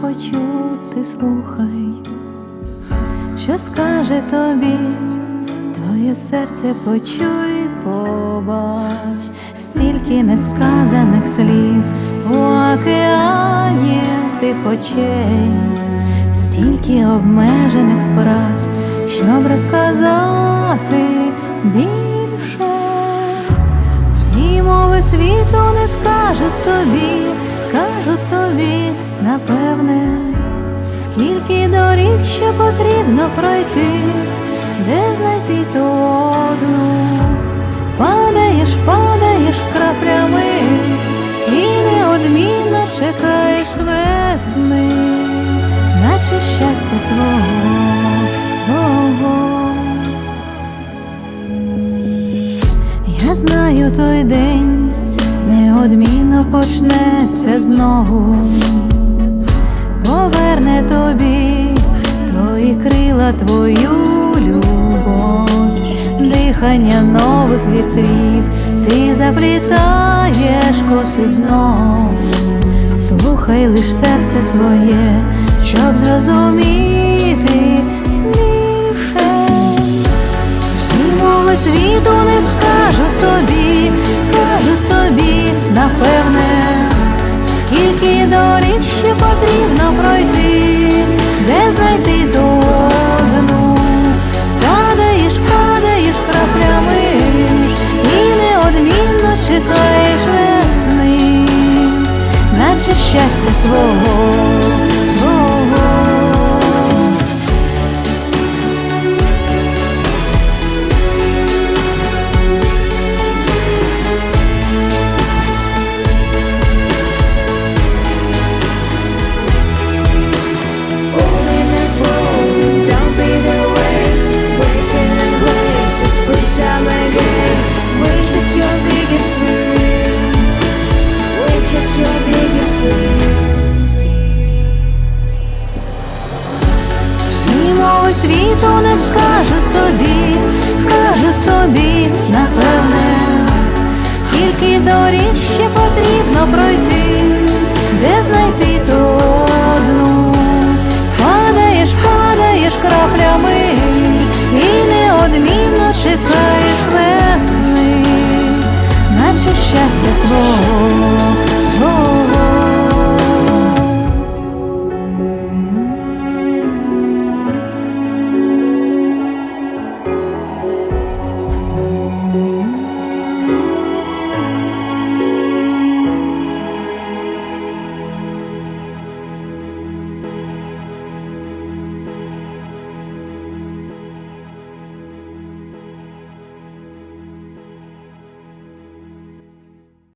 почути, слухай, що скаже тобі, твоє серце почуй, побач, стільки несказаних слів у океані тих очей, стільки обмежених фраз, щоб розказати більше. Всі мови світу не скажуть тобі, скажуть тобі, напевне, скільки доріг ще потрібно пройти, де знайти ту одну, падаєш, падаєш краплями, і неодмінно чекаєш весни, наче щастя свого, свого. Я знаю той день неодмінно почнеться знову, тобі. Твої крила, твою любов, дихання нових вітрів, ти заплітаєш коси знов, слухай лиш серце своє, щоб зрозуміти більше. Всі мови світу не скажуть тобі, скажуть тобі, напевне, доріг ще потрібно пройти, де знайти ту одну, падаєш, падаєш проплямиш і неодмінно чекаєш весни, наче щастя свого. Потрібно пройти, де знайти ту одну, падаєш, падаєш краплями, і неодмінно чекаєш весни, наче щастя свого.